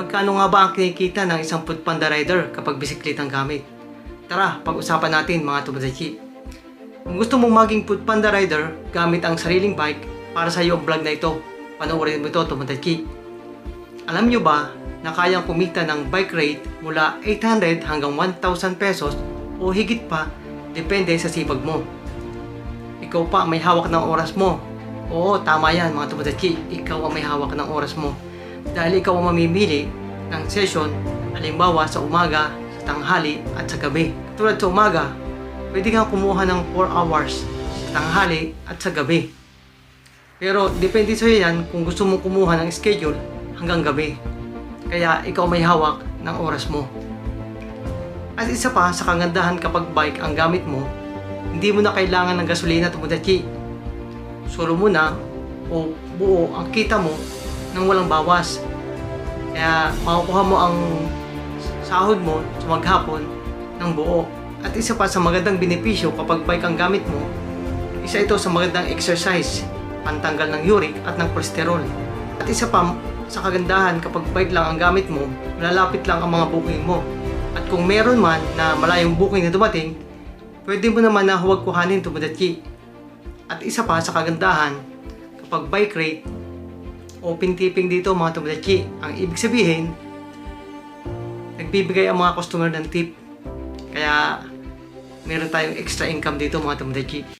Magkano nga ba ang kinikita ng isang food panda rider kapag bisikleta ang gamit? Tara, pag-usapan natin mga tumadaki. Kung gusto mong maging food panda rider gamit ang sariling bike, para sa iyo ang vlog na ito. Panoorin mo ito tumadaki. Alam nyo ba na kayang kumita ng bike rate mula 800 hanggang 1,000 pesos o higit pa depende sa sipag mo. Ikaw pa may hawak ng oras mo. Oo, tama yan mga tumadaki. Ikaw ang may hawak ng oras mo. Dahil ikaw ang mamimili ng session, halimbawa sa umaga, sa tanghali at sa gabi. Tulad sa umaga, pwede kang kumuha ng 4 hours sa tanghali at sa gabi. Pero depende sa yan kung gusto mo kumuha ng schedule hanggang gabi. Kaya ikaw may hawak ng oras mo. At isa pa sa kagandahan kapag bike ang gamit mo, hindi mo na kailangan ng gasolina tumudachi. Solo mo na o buo ang kita mo nang walang bawas. Kaya makukuha mo ang sahod mo sa maghapon ng buo. At isa pa sa magandang benepisyo kapag bike ang gamit mo, isa ito sa magandang exercise, pantanggal ng uric at ng kolesterol. At isa pa sa kagandahan kapag bike lang ang gamit mo, malalapit lang ang mga booking mo. At kung meron man na malayong booking na dumating, pwede mo naman na huwag kuhanin tumudatki. At isa pa sa kagandahan, kapag bike rate, open tipping dito mga tumudatki. Ang ibig sabihin, nagbibigay ang mga customer ng tip. Kaya meron tayong extra income dito mga tumudatki.